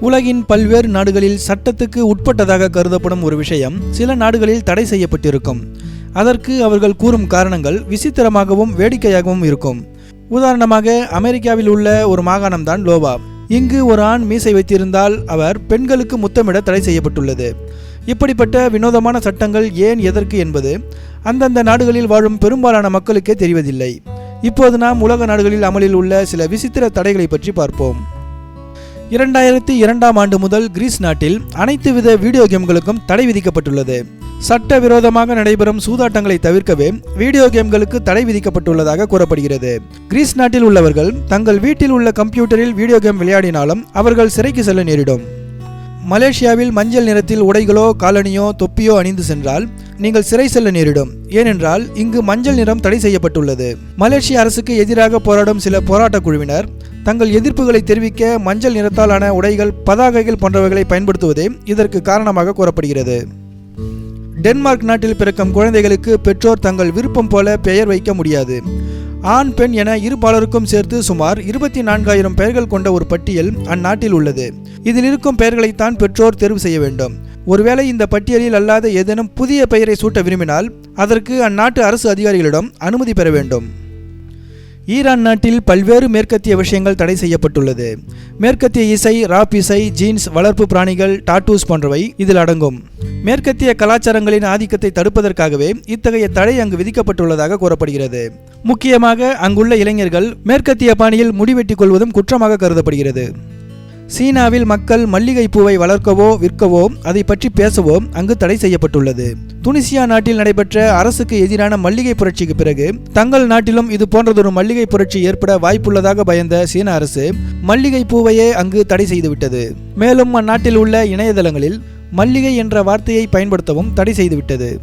உலகின் பல்வேறு நாடுகளில் சட்டத்துக்கு உட்பட்டதாக கருதப்படும் ஒரு விஷயம் சில நாடுகளில் தடை செய்யப்பட்டிருக்கும். அதற்கு அவர்கள் கூறும் காரணங்கள் விசித்திரமாகவும் வேடிக்கையாகவும் இருக்கும். உதாரணமாக அமெரிக்காவில் உள்ள ஒரு மாகாணம்தான் லோவா. இங்கு ஒரு ஆண் மீசை வைத்திருந்தால் அவர் பெண்களுக்கு முத்தமிட தடை செய்யப்பட்டுள்ளது. இப்படிப்பட்ட வினோதமான சட்டங்கள் ஏன் எதற்கு என்பது அந்தந்த நாடுகளில் வாழும் பெரும்பாலான மக்களுக்கே தெரிவதில்லை. இப்போது நாம் உலக நாடுகளில் அமலில் உள்ள சில விசித்திர தடைகளை பற்றி பார்ப்போம். இரண்டாயிரத்தி இரண்டாம் ஆண்டு முதல் கிரீஸ் நாட்டில் அனைத்து வித வீடியோ கேம்களுக்கும் தடை விதிக்கப்பட்டுள்ளது. சட்டவிரோதமாக நடைபெறும் சூதாட்டங்களை தவிர்க்கவே வீடியோ கேம்களுக்கு தடை விதிக்கப்பட்டுள்ளதாக கூறப்படுகிறது. கிரீஸ் நாட்டில் உள்ளவர்கள் தங்கள் வீட்டில் உள்ள கம்ப்யூட்டரில் வீடியோ கேம் விளையாடினாலும் அவர்கள் சிறைக்கு செல்ல நேரிடும். மலேசியாவில் மஞ்சள் நிறத்தில் உடைகளோ காலணியோ தொப்பியோ அணிந்து சென்றால் நீங்கள் சிறை செல்ல நேரிடும். ஏனென்றால் இங்கு மஞ்சள் நிறம் தடை செய்யப்பட்டுள்ளது. மலேசிய அரசுக்கு எதிராக போராடும் சில போராட்ட குழுவினர் தங்கள் எதிர்ப்புகளை தெரிவிக்க மஞ்சள் நிறத்தாலான உடைகள் பதாகைகள் போன்றவைகளை பயன்படுத்துவதே இதற்கு காரணமாக கூறப்படுகிறது. டென்மார்க் நாட்டில் பிறக்கும் குழந்தைகளுக்கு பெற்றோர் தங்கள் விருப்பம் போல பெயர் வைக்க முடியாது. ஆண் பெண் என இரு பாலருக்கும் சேர்த்து சுமார் இருபத்தி நான்காயிரம் பெயர்கள் கொண்ட ஒரு பட்டியல் அந்நாட்டில் உள்ளது. இதில் இருக்கும் பெயர்களைத்தான் பெற்றோர் தேர்வு செய்ய வேண்டும். ஒருவேளை இந்த பட்டியலில் அல்லாத ஏதேனும் புதிய பெயரை சூட்ட விரும்பினால் அதற்கு அந்நாட்டு அரசு அதிகாரிகளிடம் அனுமதி பெற வேண்டும். ஈரான் நாட்டில் பல்வேறு மேற்கத்திய விஷயங்கள் தடை செய்யப்பட்டுள்ளது. மேற்கத்திய இசை ராப் இசை ஜீன்ஸ் வளர்ப்பு பிராணிகள் டாட்டூஸ் போன்றவை இதில் அடங்கும். மேற்கத்திய கலாச்சாரங்களின் ஆதிக்கத்தை தடுப்பதற்காகவே இத்தகைய தடை அங்கு விதிக்கப்பட்டுள்ளதாக கூறப்படுகிறது. முக்கியமாக அங்குள்ள இளைஞர்கள் மேற்கத்திய பாணியில் முடிவெட்டிக் கொள்வதும் குற்றமாக கருதப்படுகிறது. சீனாவில் மக்கள் மல்லிகைப்பூவை வளர்க்கவோ விற்கவோ அதை பற்றி பேசவோ அங்கு தடை செய்யப்பட்டுள்ளது. துனிசியா நாட்டில் நடைபெற்ற அரசுக்கு எதிரான மல்லிகை புரட்சிக்கு பிறகு தங்கள் நாட்டிலும் இது போன்றதொரு மல்லிகை புரட்சி ஏற்பட வாய்ப்புள்ளதாக பயந்த சீன அரசு மல்லிகை பூவையே அங்கு தடை செய்துவிட்டது. மேலும் அந்நாட்டில் உள்ள இணையதளங்களில் மல்லிகை என்ற வார்த்தையை பயன்படுத்தவும் தடை செய்துவிட்டது.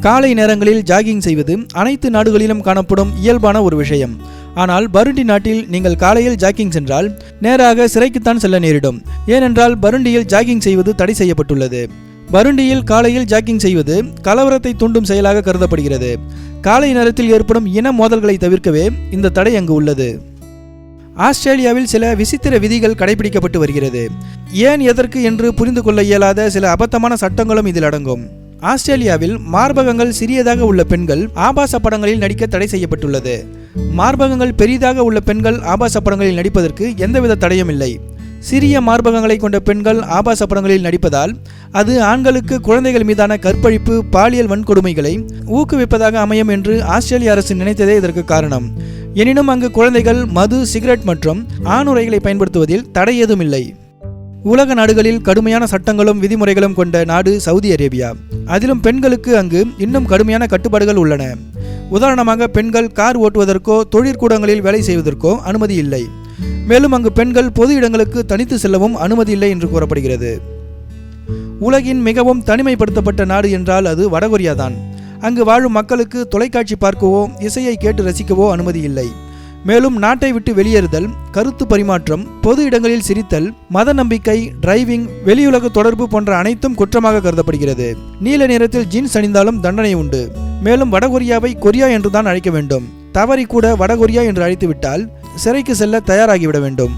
காலை நேரங்களில் ஜாகிங் செய்வது அனைத்து நாடுகளிலும் காணப்படும் இயல்பான ஒரு விஷயம். ஆனால் பருண்டி நாட்டில் நீங்கள் காலையில் ஜாக்கிங் சென்றால் நேராக சிறைக்குத்தான் செல்ல நேரிடும். ஏனென்றால் பருண்டியில் ஜாக்கிங் செய்வது தடை செய்யப்பட்டுள்ளது. பருண்டியில் காலையில் ஜாக்கிங் செய்வது கலவரத்தை தூண்டும் செயலாக கருதப்படுகிறது. காலை நேரத்தில் ஏற்படும் இன மோதல்களை தவிர்க்கவே இந்த தடை அங்கு உள்ளது. ஆஸ்திரேலியாவில் சில விசித்திர விதிகள் கடைபிடிக்கப்பட்டு வருகிறது. ஏன் எதற்கு என்று புரிந்து கொள்ள இயலாத சில அபத்தமான சட்டங்களும் இதில் அடங்கும். ஆஸ்திரேலியாவில் மார்பகங்கள் சிறியதாக உள்ள பெண்கள் ஆபாச படங்களில் நடிக்க தடை செய்யப்பட்டுள்ளது. மார்பகங்கள் பெரிதாக உள்ள பெண்கள் ஆபாச படங்களில் நடிப்பதற்கு எந்தவித தடையும் இல்லை. சிறிய மார்பகங்களை கொண்ட பெண்கள் ஆபாச படங்களில் நடிப்பதால் அது ஆண்களுக்கு குழந்தைகள் மீதான கற்பழிப்பு பாலியல் வன்கொடுமைகளை ஊக்குவிப்பதாக அமையும் என்று ஆஸ்திரேலிய அரசு நினைத்ததே இதற்கு காரணம். எனினும் அங்கு குழந்தைகள் மது சிகரெட் மற்றும் ஆணுரைகளை பயன்படுத்துவதில் தடை ஏதும் இல்லை. உலக நாடுகளில் கடுமையான சட்டங்களும் விதிமுறைகளும் கொண்ட நாடு சவுதி அரேபியா. அதிலும் பெண்களுக்கு அங்கு இன்னும் கடுமையான கட்டுப்பாடுகள் உள்ளன. உதாரணமாக பெண்கள் கார் ஓட்டுவதற்கோ தொழிற்கூடங்களில் வேலை செய்வதற்கோ அனுமதி இல்லை. மேலும் அங்கு பெண்கள் பொது இடங்களுக்கு தனித்து செல்லவும் அனுமதி இல்லை என்று கூறப்படுகிறது. உலகின் மிகவும் தனிமைப்படுத்தப்பட்ட நாடு என்றால் அது வடகொரியா தான் அங்கு வாழும் மக்களுக்கு தொலைக்காட்சி பார்க்கவோ இசையை கேட்டு ரசிக்கவோ அனுமதி இல்லை. மேலும் நாட்டை விட்டு வெளியேறுதல் கருத்து பரிமாற்றம் பொது இடங்களில் சிரித்தல் மத நம்பிக்கை டிரைவிங் வெளியுலக தொடர்பு போன்ற அனைத்தும் குற்றமாக கருதப்படுகிறது. நீல நிறத்தில் ஜீன்ஸ் அணிந்தாலும் தண்டனை உண்டு. மேலும் வடகொரியாவை கொரியா என்றுதான் அழைக்க வேண்டும். தவறி கூட வடகொரியா என்று அழைத்துவிட்டால் சிறைக்கு செல்ல தயாராகிவிட வேண்டும்.